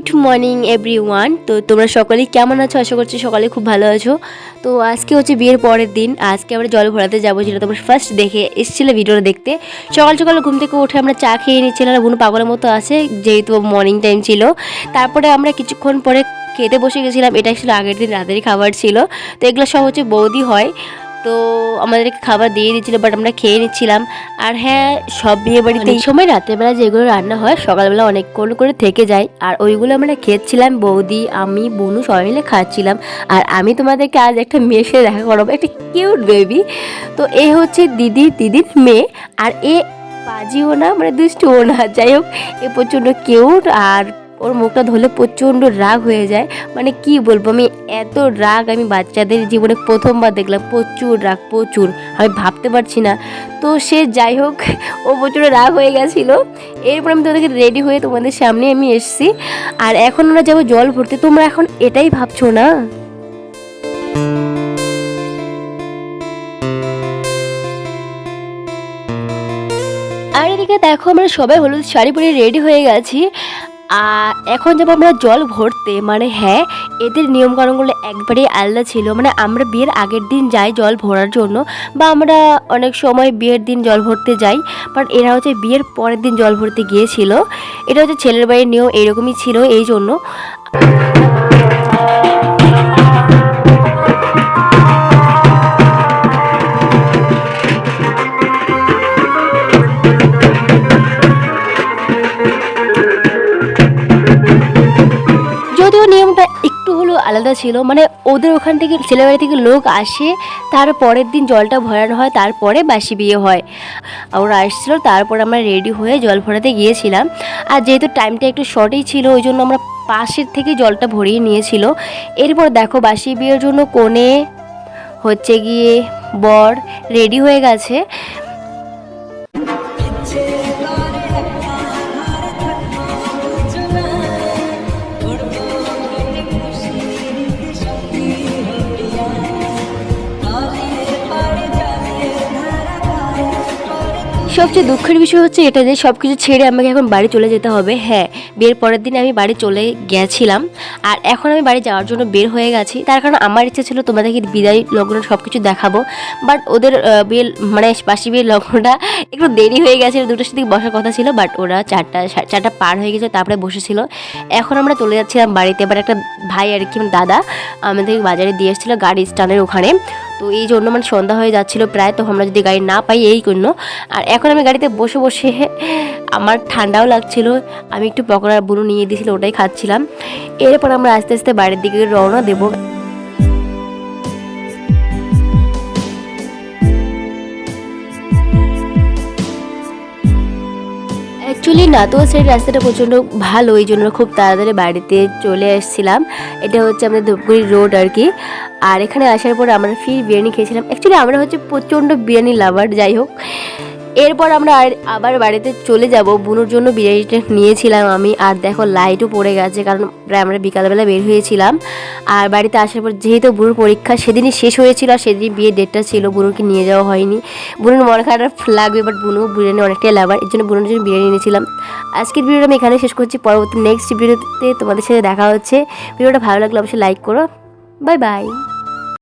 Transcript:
Good morning every one তো তোমরা সকলেই কেমন আছো? আশা করছি সকালে খুব ভালো আছো। তো আজকে হচ্ছে বিয়ের পরের দিন। আজকে আমরা জল ভরাতে যাব, যেটা তোমরা ফার্স্ট দেখে এসেছিলে ভিডিওটা দেখতে। সকাল সকাল ঘুম থেকে উঠে আমরা চা খেয়ে নিচ্ছিলাম বুনো পাগলের মতো আছে, যেহেতু মর্নিং টাইম ছিল। তারপরে আমরা কিছুক্ষণ পরে খেতে বসে গেছিলাম। এটা ছিল আগের দিন রাতেরই খাবার ছিল। তো এগুলো সব হচ্ছে বৌদি হয়। তো আমাদেরকে খাবার দিয়ে দিচ্ছিল বাট আমরা খেয়ে নিচ্ছিলাম। আর হ্যাঁ সব বিয়ে বাড়িতে এই সময় রাতেরবেলা যেগুলো রান্না হয়, সকালবেলা অনেকক্ষণ করে থেকে যায়। আর ওইগুলো আমরা খেয়েছিলাম, বৌদি, আমি, বনু, সবাই মিলে খাচ্ছিলাম। আর আমি তোমাদেরকে আজ একটা মেয়ের সাথে দেখা করাবো, একটা কিউট বেবি তো এ হচ্ছে দিদি, দিদির মেয়ে। আর এ বাজিও না মানে দুষ্টুও না। যাই হোক, এ প্রচণ্ড কিউট আর ওর মুখটা ধরলে প্রচণ্ড রাগ হয়ে যায়। মানে কি বলব, আমি এত রাগ আমি বাচ্চাদের জীবনে প্রথমবার দেখলাম, প্রচুর রাগ, প্রচুর। আমি ভাবতে পারছি না। তো সে যাই হোক, ও প্রচুর রাগ হয়ে গেছিল। এরপর আমি তোমাদেরকে রেডি হয়ে তোমাদের সামনে আমি এসেছি। আর এখন আমরা যাব জল ভরতে। তোমরা এখন এটাই ভাবছ না? আর এদিকে দেখো, আমরা সবাই হলুদ শাড়ি পরে রেডি হয়ে গেছি। আর এখন যাব আমরা জল ভরতে মানে হ্যাঁ এদের নিয়মকানুনগুলো একবারেই আলাদা ছিল। মানে আমরা বিয়ের আগের দিন যাই জল ভরার জন্য, বা আমরা অনেক সময় বিয়ের দিন জল ভরতে যাই বাট এরা হচ্ছে বিয়ের পরের দিন জল ভরতে গিয়েছিল। এটা হচ্ছে ছেলের বাড়ির নিয়ম এরকমই ছিল এই জন্য আলাদা ছিল। মানে ওদের ওখান থেকে ছেলেবাড়ি থেকে লোক আসে, তার পরের দিন জলটা ভরানো হয়, তারপরে বাসি বিয়ে হয়। ওরা আসছিল, তারপর আমরা রেডি হয়ে জল ভরাতে গিয়েছিলাম। আর যেহেতু টাইমটা একটু শর্টই ছিল, ওই জন্য আমরা পাশের থেকে জলটা ভরিয়ে নিয়েছিল। এরপর দেখো বাসি বিয়ের জন্য কোণে হচ্ছে গিয়ে বর রেডি হয়ে গেছে। সবচেয়ে দুঃখের বিষয় হচ্ছে এটা যে সব কিছু ছেড়ে আমাকে এখন বাড়ি চলে যেতে হবে। হ্যাঁ বিয়ের পরের দিন আমি বাড়ি চলে গেছিলাম। আর এখন আমি বাড়ি যাওয়ার জন্য বের হয়ে গেছি। তার কারণ আমার ইচ্ছা ছিল তোমাদেরকে বিদায় লগ্ন সব কিছু দেখাবো। বাট ওদের বিয়ের মানে বাসি বিয়ের লগ্নটা একটু দেরি হয়ে গেছে দুটোর সাথে বসার কথা ছিল বাট ওরা চারটা চারটা পার হয়ে গেছে তারপরে বসেছিল। এখন আমরা চলে যাচ্ছিলাম বাড়িতে, এবার একটা ভাই আর কি, দাদা আমাদের বাজারে দিয়ে এসেছিল, গাড়ি স্ট্যান্ডের ওখানে। তো এই জন্য মানে সন্ধ্যা হয়ে যাচ্ছিল প্রায়, তো আমরা যদি গাড়ি না পাই এই জন্য। আর এখন আমি গাড়িতে বসে বসে আমার ঠান্ডাও লাগছিল, আমি একটু পকোড়া বুনো নিয়ে দিয়েছিলো ওটাই খাচ্ছিলাম। এরপর আমরা আস্তে আস্তে বাড়ির দিকে রওনা দেবো। অ্যাকচুয়ালি নাতোয়া সাইড রাস্তাটা প্রচণ্ড ভালো ওই জন্য খুব তাড়াতাড়ি বাড়িতে চলে এসেছিলাম এটা হচ্ছে আমাদের ধূপগুড়ি রোড আর কি। আর এখানে আসার পর আমরা ফির বিরিয়ানি খেয়েছিলাম। অ্যাকচুয়ালি আমরা হচ্ছে প্রচণ্ড বিরিয়ানি লাভার যাই হোক। এরপর আমরা আবার বাড়িতে চলে যাব। বুনুর জন্য বিরিয়ানিটা নিয়েছিলাম আমি। আর দেখো লাইটও পড়ে গেছে কারণ প্রায় আমরা বিকালবেলা বের হয়েছিলাম। আর বাড়িতে আসার পর যেহেতু বুনুর পরীক্ষা, সেদিনই শেষ হয়েছিল আর সেদিনই বিয়ের ডেটটা ছিল। বুনুকে নিয়ে যাওয়া হয়নি। বুনুর মন খারাপ লাগবে বাট বুনু বিরিয়ানি অনেকটাই লাভার এর জন্য বুনুর জন্য বিরিয়ানি নিয়েছিলাম আজকের ভিডিওটা আমি এখানে শেষ করছি। পরবর্তী নেক্সট ভিডিওতে তোমাদের সাথে দেখা হচ্ছে। ভিডিওটা ভালো লাগলে অবশ্যই লাইক করো। Bye bye